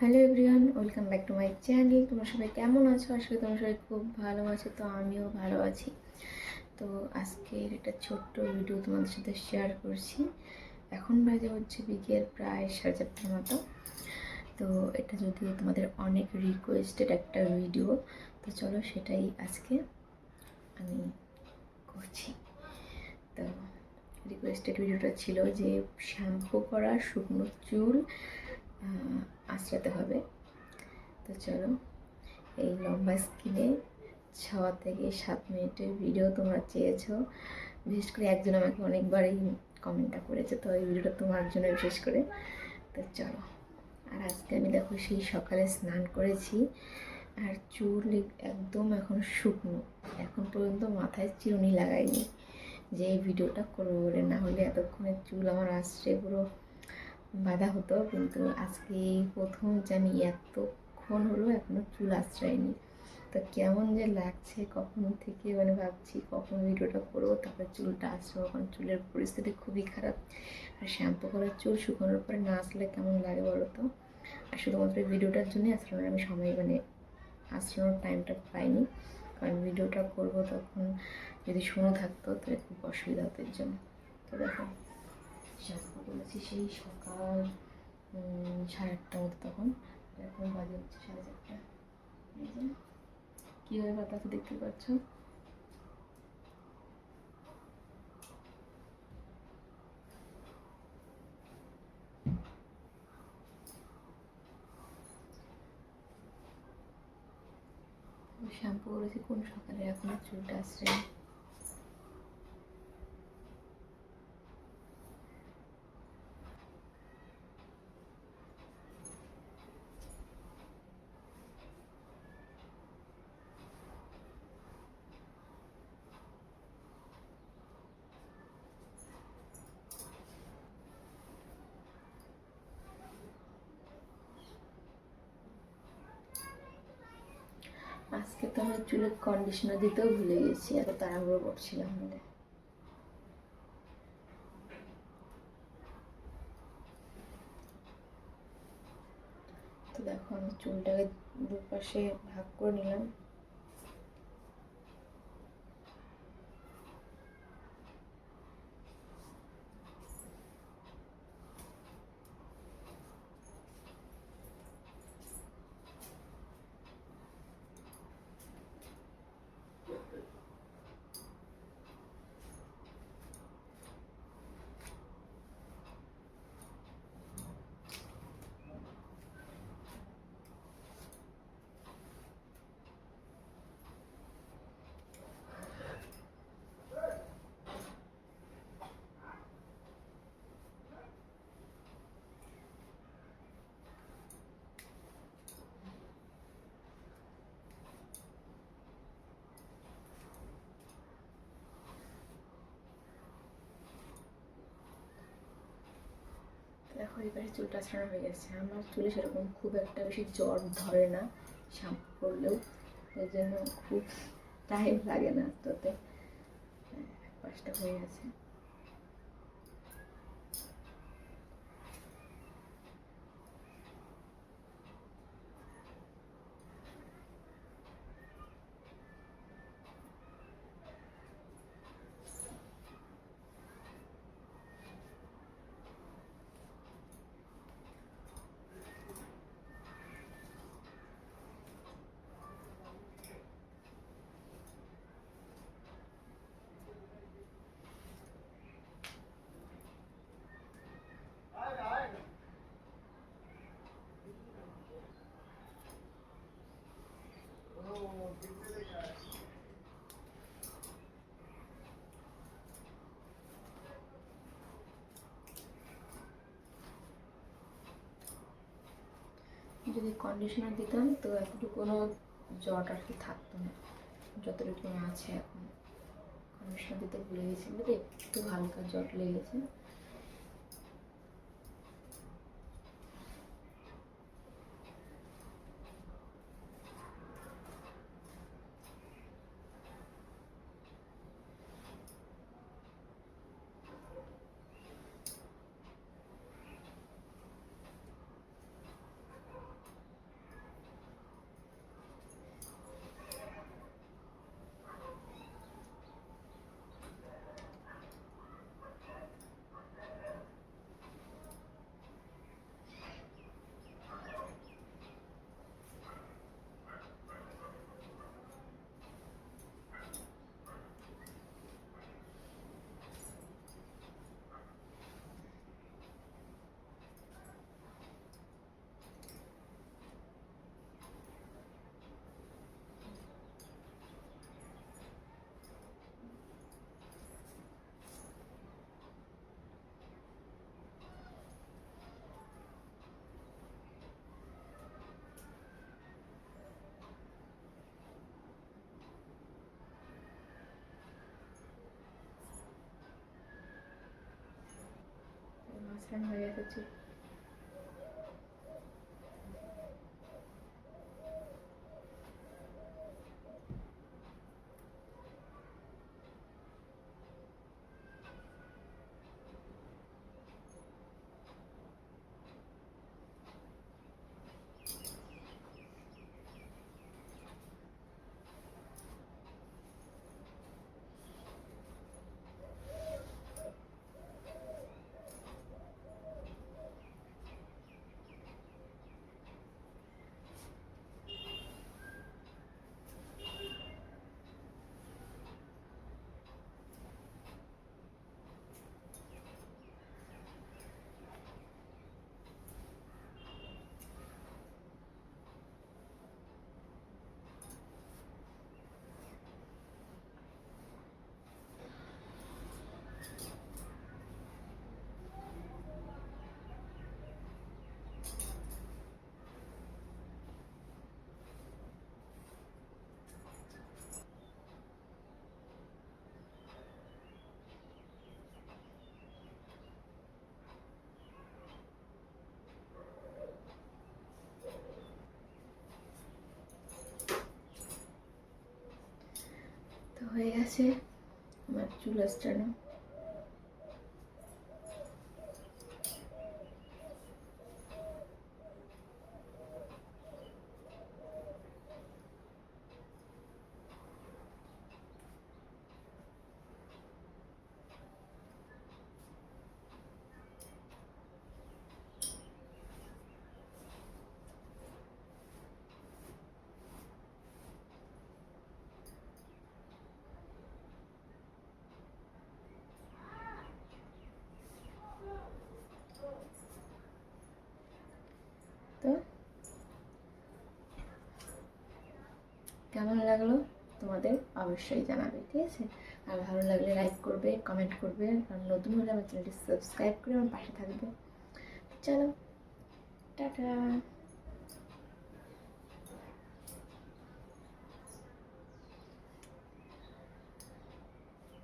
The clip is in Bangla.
Hello everyone, welcome back to my channel. তোমরা সবাই কেমন আছো? আসলে তোমরা সবাই খুব ভালো আছো, তো আমিও ভালো আছি। তো আজকের একটা ছোট্ট ভিডিও তোমাদের সাথে শেয়ার করছি। এখন বাজে হচ্ছে বিকেল প্রায় সাড়ে চারটার মতো। তো এটা যদি তোমাদের অনেক রিকোয়েস্টেড একটা ভিডিও তো চলো সেটাই আজকে আমি করছি। তো রিকোয়েস্টেড ভিডিওটা ছিল যে শ্যাম্পু করা শুকনো চুল আঁচড়াতে হবে। তো চলো, এই লম্বা স্কিনে ছ থেকে সাত মিনিটের ভিডিও তোমরা চেয়েছো। বিশেষ করে একজন আমাকে অনেকবারই কমেন্টটা করেছে, তো এই ভিডিওটা তোমার জন্য বিশেষ করে। তো চলো, আর আজকে আমি দেখো সেই সকালে স্নান করেছি, আর চুল একদম এখন শুকনো। এখন পর্যন্ত মাথায় চিরুনি লাগাইনি। যে এই ভিডিওটা করব বলে, না হলে এতক্ষণে চুল আমার আসছে পুরো বাধা হতো, কিন্তু আজকে প্রথম যে আমি এতক্ষণ হলো এখনও চুল আশ্রয়নি। তো কেমন যে লাগছে, কখন থেকে মানে ভাবছি কখন ভিডিওটা করব, তারপরে চুলটা আসব কারণ চুলের পরিস্থিতি খুবই খারাপ। আর শ্যাম্পু করার চুল শুকানোর পরে না আসলে কেমন লাগে বলো তো? আর শুধুমাত্র ভিডিওটার জন্যই আসলে আমি সময় মানে আশ্রয়ের টাইমটা পাইনি। কারণ ভিডিওটা করব তখন যদি শুনে থাকতো তাহলে খুব অসুবিধা হতো এর জন্য। তো দেখো করেছি সেই সকাল সাড়ে আটটা মতো তখন। এখন বাজে হচ্ছে সাড়ে চারটা। কীভাবে বাতাসে দেখতে পাচ্ছ? শ্যাম্পু করেছি কোন সকালে? এখনও চুলটা আসছে। আজকে তো আমার চুলে কন্ডিশনার দিতেও ভুলে গেছি, এত তাড়াহুড়ো করছিলাম বলে। তো দেখো আমি চুলটাকে দুপাশে ভাগ করে নিলাম। দেখো, এবারে চুলটা ছাড়া হয়ে গেছে। আমার চুলে সেরকম খুব একটা বেশি জ্বর ধরে না শ্যাম্পু করলেও ওই জন্য খুব টাইম লাগে না, তোতে। এক পাশটা হয়ে গেছে। যদি কন্ডিশনার দিতাম, তো এতটুকু কোনো জট আর কি থাকতো না। যতটুকু আছে এখন। কন্ডিশনার দিতে ভুলে গেছিলাম একটু হালকা জট লেগেছে। স্নান হয়ে এসেছি তো হয়ে গেছে। আমার চুল আঁচড়ানো তো কেমন লাগল? তোমাদের অবশ্যই জানাবে, ঠিক আছে? আর ভালো লাগলে লাইক করবে কমেন্ট করবে, আর নতুন হলে আমার চ্যানেলটি সাবস্ক্রাইব করে আমার পাশে থাকবে। চলো, টাটা!